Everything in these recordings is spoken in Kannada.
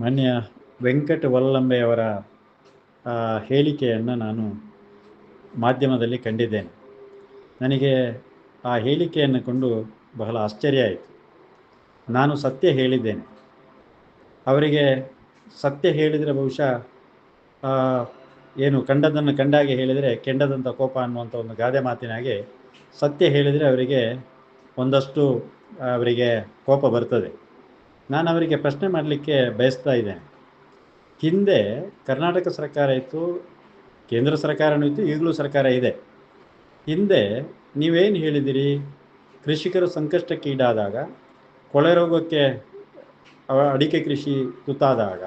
ಮಾನ್ಯ ವೆಂಕಟ ವಲ್ಲಂಬೆಯವರ ಹೇಳಿಕೆಯನ್ನು ನಾನು ಮಾಧ್ಯಮದಲ್ಲಿ ಕಂಡಿದ್ದೇನೆ. ನನಗೆ ಆ ಹೇಳಿಕೆಯನ್ನು ಕೊಂಡು ಬಹಳ ಆಶ್ಚರ್ಯ ಆಯಿತು. ನಾನು ಸತ್ಯ ಹೇಳಿದ್ದೇನೆ. ಅವರಿಗೆ ಸತ್ಯ ಹೇಳಿದರೆ ಬಹುಶಃ ಏನು ಕಂಡದನ್ನು ಕಂಡಾಗೆ ಹೇಳಿದರೆ ಕೆಂಡದಂಥ ಕೋಪ ಅನ್ನುವಂಥ ಒಂದು ಗಾದೆ ಮಾತಿನಾಗೆ ಸತ್ಯ ಹೇಳಿದರೆ ಅವರಿಗೆ ಒಂದಷ್ಟು ಅವರಿಗೆ ಕೋಪ ಬರ್ತದೆ. ನಾನು ಅವರಿಗೆ ಪ್ರಶ್ನೆ ಮಾಡಲಿಕ್ಕೆ ಬಯಸ್ತಾ ಇದ್ದೇನೆ ಹಿಂದೆ ಕರ್ನಾಟಕ ಸರ್ಕಾರ ಇತ್ತು, ಕೇಂದ್ರ ಸರ್ಕಾರನೂ ಇತ್ತು, ಈಗಲೂ ಸರ್ಕಾರ ಇದೆ. ಹಿಂದೆ ನೀವೇನು ಹೇಳಿದಿರಿ? ಕೃಷಿಕರು ಸಂಕಷ್ಟಕ್ಕೀಡಾದಾಗ ಕೊಳೆ ರೋಗಕ್ಕೆ ಅಡಿಕೆ ಕೃಷಿ ತುತ್ತಾದಾಗ,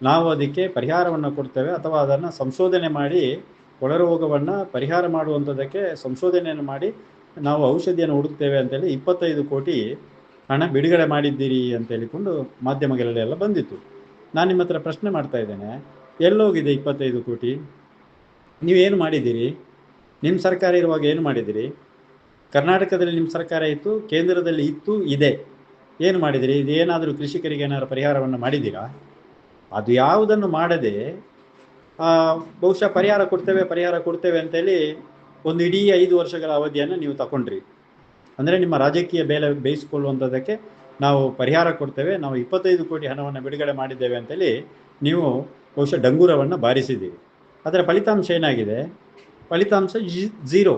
ನಾವು ಅದಕ್ಕೆ ಪರಿಹಾರವನ್ನು ಕೊಡ್ತೇವೆ ಅಥವಾ ಅದನ್ನು ಸಂಶೋಧನೆ ಮಾಡಿ, ಕೊಳೆ ರೋಗವನ್ನು ಪರಿಹಾರ ಮಾಡುವಂಥದ್ದಕ್ಕೆ ಸಂಶೋಧನೆಯನ್ನು ಮಾಡಿ, ನಾವು ಔಷಧಿಯನ್ನು ಹುಡುಕ್ತೇವೆ ಅಂತೇಳಿ ಇಪ್ಪತ್ತೈದು ಕೋಟಿ ಹಣ ಬಿಡುಗಡೆ ಮಾಡಿದ್ದೀರಿ ಅಂತ ಹೇಳಿಕೊಂಡು ಮಾಧ್ಯಮಗಳಲ್ಲೆಲ್ಲ ಬಂದಿತ್ತು. ನಾನು ನಿಮ್ಮ ಹತ್ರ ಪ್ರಶ್ನೆ ಮಾಡ್ತಾ ಇದ್ದೇನೆ. ಎಲ್ಲೋಗಿದೆ ಇಪ್ಪತ್ತೈದು ಕೋಟಿ? ನೀವೇನು ಮಾಡಿದ್ದೀರಿ? ನಿಮ್ಮ ಸರ್ಕಾರ ಇರುವಾಗ ಏನು ಮಾಡಿದಿರಿ ಕರ್ನಾಟಕದಲ್ಲಿ ನಿಮ್ಮ ಸರ್ಕಾರ ಇತ್ತು, ಕೇಂದ್ರದಲ್ಲಿ ಇತ್ತು, ಇದೆ. ಏನು ಮಾಡಿದಿರಿ ಇದೇನಾದರೂ ಕೃಷಿಕರಿಗೆ ಏನಾದರೂ ಪರಿಹಾರವನ್ನು ಮಾಡಿದ್ದೀರಾ? ಅದು ಯಾವುದನ್ನು ಮಾಡದೆ ಬಹುಶಃ ಪರಿಹಾರ ಕೊಡ್ತೇವೆ ಪರಿಹಾರ ಕೊಡ್ತೇವೆ ಅಂತೇಳಿ ಒಂದು ಇಡೀ ಐದು ವರ್ಷಗಳ ಅವಧಿಯನ್ನು ನೀವು ತಗೊಂಡ್ರಿ ಅಂದರೆ ನಿಮ್ಮ ರಾಜಕೀಯ ಬೇಲೆ ಬೇಯಿಸಿಕೊಳ್ಳುವಂಥದ್ದಕ್ಕೆ ನಾವು ಪರಿಹಾರ ಕೊಡ್ತೇವೆ. ನಾವು ಇಪ್ಪತ್ತೈದು ಕೋಟಿ ಹಣವನ್ನು ಬಿಡುಗಡೆ ಮಾಡಿದ್ದೇವೆ ಅಂತೇಳಿ ನೀವು ಬಹುಶಃ ಡಂಗೂರವನ್ನು ಬಾರಿಸಿದ್ದೀರಿ. ಅದರ ಫಲಿತಾಂಶ ಏನಾಗಿದೆ? ಫಲಿತಾಂಶ ಝೀರೋ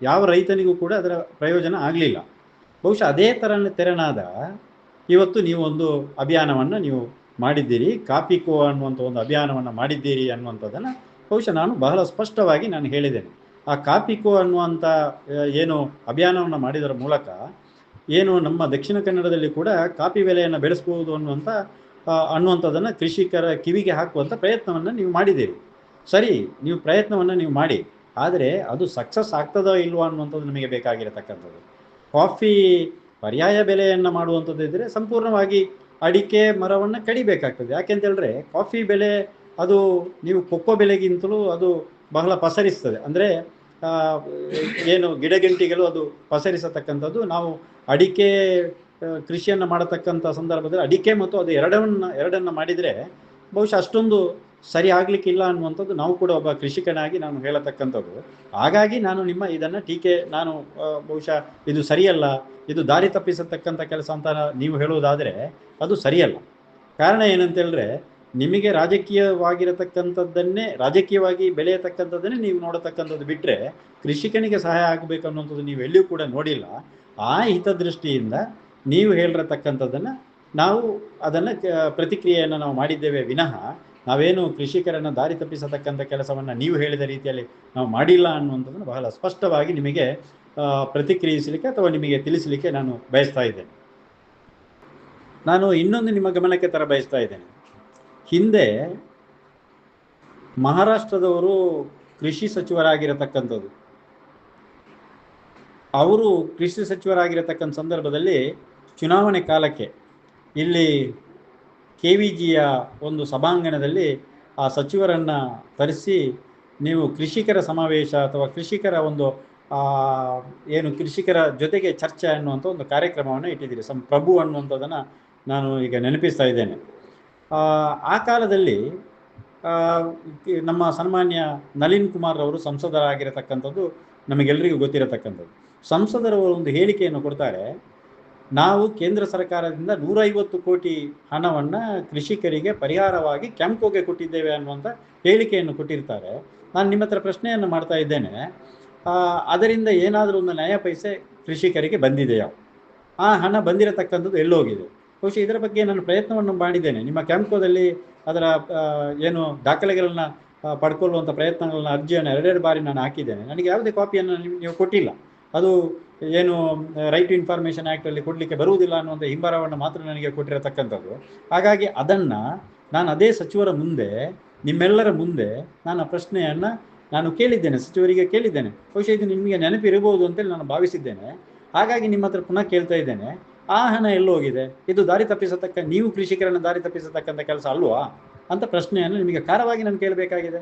ಯಾವ ರೈತನಿಗೂ ಕೂಡ ಅದರ ಪ್ರಯೋಜನ ಆಗಲಿಲ್ಲ. ಬಹುಶಃ ಅದೇ ಥರ ತೆರನಾದ ಇವತ್ತು ನೀವು ಒಂದು ಅಭಿಯಾನವನ್ನು ನೀವು ಮಾಡಿದ್ದೀರಿ. ಕಾಪಿಕೋ ಅನ್ನುವಂಥ ಒಂದು ಅಭಿಯಾನವನ್ನು ಮಾಡಿದ್ದೀರಿ ಅನ್ನುವಂಥದ್ದನ್ನು ಬಹುಶಃ ನಾನು ಬಹಳ ಸ್ಪಷ್ಟವಾಗಿ ನಾನು ಹೇಳಿದ್ದೇನೆ. ಆ ಕಾಪಿಕೋ ಅನ್ನುವಂಥ ಏನು ಅಭಿಯಾನವನ್ನು ಮಾಡಿದರ ಮೂಲಕ ಏನು ನಮ್ಮ ದಕ್ಷಿಣ ಕನ್ನಡದಲ್ಲಿ ಕೂಡ ಕಾಫಿ ಬೆಲೆಯನ್ನು ಬೆಳೆಸ್ಬೋದು ಅನ್ನುವಂಥ ಅನ್ನುವಂಥದ್ದನ್ನು ಕೃಷಿಕರ ಕಿವಿಗೆ ಹಾಕುವಂಥ ಪ್ರಯತ್ನವನ್ನು ನೀವು ಮಾಡಿದ್ದೀರಿ. ಸರಿ, ನೀವು ಪ್ರಯತ್ನವನ್ನು ನೀವು ಮಾಡಿ, ಆದರೆ ಅದು ಸಕ್ಸಸ್ ಆಗ್ತದೋ ಇಲ್ವೋ ಅನ್ನುವಂಥದ್ದು ನಮಗೆ ಬೇಕಾಗಿರತಕ್ಕಂಥದ್ದು. ಕಾಫಿ ಪರ್ಯಾಯ ಬೆಲೆಯನ್ನು ಮಾಡುವಂಥದ್ದು ಇದ್ದರೆ ಸಂಪೂರ್ಣವಾಗಿ ಅಡಿಕೆ ಮರವನ್ನು ಕಡಿಬೇಕಾಗ್ತದೆ. ಯಾಕೆಂತ ಹೇಳಿದ್ರೆ ಕಾಫಿ ಬೆಲೆ ಅದು ನೀವು ಕೊಕ್ಕೋ ಬೆಲೆಗಿಂತಲೂ ಅದು ಬಹಳ ಪಸರಿಸ್ತದೆ. ಅಂದರೆ ಏನು ಗಿಡಗಂಟಿಗಳು ಅದು ಪಸರಿಸತಕ್ಕಂಥದ್ದು, ನಾವು ಅಡಿಕೆ ಕೃಷಿಯನ್ನು ಮಾಡತಕ್ಕಂಥ ಸಂದರ್ಭದಲ್ಲಿ ಅಡಿಕೆ ಮತ್ತು ಅದು ಎರಡನ್ನ ಎರಡನ್ನ ಮಾಡಿದರೆ ಬಹುಶಃ ಅಷ್ಟೊಂದು ಸರಿ ಆಗ್ಲಿಕ್ಕಿಲ್ಲ ಅನ್ನುವಂಥದ್ದು ನಾವು ಕೂಡ ಒಬ್ಬ ಕೃಷಿಕನಾಗಿ ನಾನು ಹೇಳತಕ್ಕಂಥದ್ದು. ಹಾಗಾಗಿ ನಾನು ನಿಮ್ಮ ಇದನ್ನು ಟೀಕೆ, ನಾನು ಬಹುಶಃ ಇದು ಸರಿಯಲ್ಲ, ಇದು ದಾರಿ ತಪ್ಪಿಸತಕ್ಕಂಥ ಕೆಲಸ ಅಂತ ನೀವು ಹೇಳುವುದಾದರೆ ಅದು ಸರಿಯಲ್ಲ. ಕಾರಣ ಏನಂತ ಹೇಳಿದ್ರೆ ನಿಮಗೆ ರಾಜಕೀಯವಾಗಿರತಕ್ಕಂಥದ್ದನ್ನೇ, ರಾಜಕೀಯವಾಗಿ ಬೆಳೆಯತಕ್ಕಂಥದ್ದನ್ನೇ ನೀವು ನೋಡತಕ್ಕಂಥದ್ದು ಬಿಟ್ಟರೆ ಕೃಷಿಕನಿಗೆ ಸಹಾಯ ಆಗಬೇಕು ಅನ್ನುವಂಥದ್ದು ನೀವು ಎಲ್ಲಿಯೂ ಕೂಡ ನೋಡಿಲ್ಲ. ಆ ಹಿತದೃಷ್ಟಿಯಿಂದ ನೀವು ಹೇಳಿರತಕ್ಕಂಥದ್ದನ್ನು ನಾವು ಅದನ್ನು ಪ್ರತಿಕ್ರಿಯೆಯನ್ನು ನಾವು ಮಾಡಿದ್ದೇವೆ ವಿನಃ ನಾವೇನು ಕೃಷಿಕರನ್ನು ದಾರಿ ತಪ್ಪಿಸತಕ್ಕಂಥ ಕೆಲಸವನ್ನು ನೀವು ಹೇಳಿದ ರೀತಿಯಲ್ಲಿ ನಾವು ಮಾಡಿಲ್ಲ ಅನ್ನುವಂಥದ್ದನ್ನು ಬಹಳ ಸ್ಪಷ್ಟವಾಗಿ ನಿಮಗೆ ಪ್ರತಿಕ್ರಿಯಿಸಲಿಕ್ಕೆ ಅಥವಾ ನಿಮಗೆ ತಿಳಿಸಲಿಕ್ಕೆ ನಾನು ಬಯಸ್ತಾ ಇದ್ದೇನೆ. ನಾನು ಇನ್ನೊಂದು ನಿಮ್ಮ ಗಮನಕ್ಕೆ ತರ ಬಯಸ್ತಾ ಇದ್ದೇನೆ. ಹಿಂದೆ ಮಹಾರಾಷ್ಟ್ರದವರು ಕೃಷಿ ಸಚಿವರಾಗಿರತಕ್ಕಂಥದ್ದು. ಅವರು ಕೃಷಿ ಸಚಿವರಾಗಿರತಕ್ಕಂಥ ಸಂದರ್ಭದಲ್ಲಿ ಚುನಾವಣೆ ಕಾಲಕ್ಕೆ ಇಲ್ಲಿ ಕೆ ವಿ ಜಿಯ ಒಂದು ಸಭಾಂಗಣದಲ್ಲಿ ಆ ಸಚಿವರನ್ನು ತರಿಸಿ ನೀವು ಕೃಷಿಕರ ಸಮಾವೇಶ ಅಥವಾ ಕೃಷಿಕರ ಒಂದು ಏನು ಕೃಷಿಕರ ಜೊತೆಗೆ ಚರ್ಚೆ ಅನ್ನುವಂಥ ಒಂದು ಕಾರ್ಯಕ್ರಮವನ್ನು ಇಟ್ಟಿದ್ದೀರಿ. ಸಂ, ಪ್ರಭು ಅನ್ನುವಂಥದ್ದನ್ನು ನಾನು ಈಗ ನೆನಪಿಸ್ತಾ ಇದ್ದೇನೆ. ಆ, ಕಾಲದಲ್ಲಿ ನಮ್ಮ ಸನ್ಮಾನ್ಯ ನಳಿನ್ ಕುಮಾರ್ ಅವರು ಸಂಸದರಾಗಿರತಕ್ಕಂಥದ್ದು ನಮಗೆಲ್ಲರಿಗೂ ಗೊತ್ತಿರತಕ್ಕಂಥದ್ದು. ಸಂಸದರವರು ಒಂದು ಹೇಳಿಕೆಯನ್ನು ಕೊಡ್ತಾರೆ ನಾವು ಕೇಂದ್ರ ಸರ್ಕಾರದಿಂದ ನೂರೈವತ್ತು ಕೋಟಿ ಹಣವನ್ನು ಕೃಷಿಕರಿಗೆ ಪರಿಹಾರವಾಗಿ ಕ್ಯಾಂಪ್ಕೋಗೆ ಕೊಟ್ಟಿದ್ದೇವೆ ಅನ್ನುವಂಥ ಹೇಳಿಕೆಯನ್ನು ಕೊಟ್ಟಿರ್ತಾರೆ. ನಾನು ನಿಮ್ಮ ಹತ್ರ ಪ್ರಶ್ನೆಯನ್ನು ಮಾಡ್ತಾ ಇದ್ದೇನೆ. ಅದರಿಂದ ಏನಾದರೂ ಒಂದು ನಯ ಪೈಸೆ ಕೃಷಿಕರಿಗೆ ಬಂದಿದೆಯಾ? ಆ ಹಣ ಬಂದಿರತಕ್ಕಂಥದ್ದು ಎಲ್ಲೋಗಿದೆ. ಬಹುಶಃ ಇದರ ಬಗ್ಗೆ ನಾನು ಪ್ರಯತ್ನವನ್ನು ಮಾಡಿದ್ದೇನೆ. ನಿಮ್ಮ ಕ್ಯಾಂಪ್ಕೋದಲ್ಲಿ ಅದರ ಏನು ದಾಖಲೆಗಳನ್ನ ಪಡ್ಕೊಳ್ಳುವಂಥ ಪ್ರಯತ್ನಗಳನ್ನ, ಅರ್ಜಿಯನ್ನು ಎರಡೆರಡು ಬಾರಿ ನಾನು ಹಾಕಿದ್ದೇನೆ. ನನಗೆ ಯಾವುದೇ ಕಾಪಿಯನ್ನು ನೀವು ಕೊಟ್ಟಿಲ್ಲ. ಅದು ಏನು ರೈಟ್ ಟು ಇನ್ಫಾರ್ಮೇಷನ್ ಆ್ಯಕ್ಟಲ್ಲಿ ಕೊಡಲಿಕ್ಕೆ ಬರುವುದಿಲ್ಲ ಅನ್ನುವಂಥ ಹಿಂಬರವನ್ನು ಮಾತ್ರ ನನಗೆ ಕೊಟ್ಟಿರತಕ್ಕಂಥದ್ದು. ಹಾಗಾಗಿ ಅದನ್ನು ನಾನು ಅದೇ ಸಚಿವರ ಮುಂದೆ, ನಿಮ್ಮೆಲ್ಲರ ಮುಂದೆ ನಾನು ಪ್ರಶ್ನೆಯನ್ನು ನಾನು ಕೇಳಿದ್ದೇನೆ, ಸಚಿವರಿಗೆ ಕೇಳಿದ್ದೇನೆ. ಬಹುಶಃ ಇದು ನಿಮಗೆ ನೆನಪಿರಬಹುದು ಅಂತೇಳಿ ನಾನು ಭಾವಿಸಿದ್ದೇನೆ. ಹಾಗಾಗಿ ನಿಮ್ಮ ಹತ್ರ ಪುನಃ ಕೇಳ್ತಾ ಇದ್ದೇನೆ. ಆ ಹಣ ಎಲ್ಲೋಗಿದೆ? ಇದು ದಾರಿ ತಪ್ಪಿಸತಕ್ಕ, ನೀವು ಕೃಷಿಕರನ್ನು ದಾರಿ ತಪ್ಪಿಸತಕ್ಕಂಥ ಕೆಲಸ ಅಲ್ವಾ? ಅಂತ ಪ್ರಶ್ನೆಯನ್ನು ನಿಮಗೆ ಖಾರವಾಗಿ ನಾನು ಕೇಳಬೇಕಾಗಿದೆ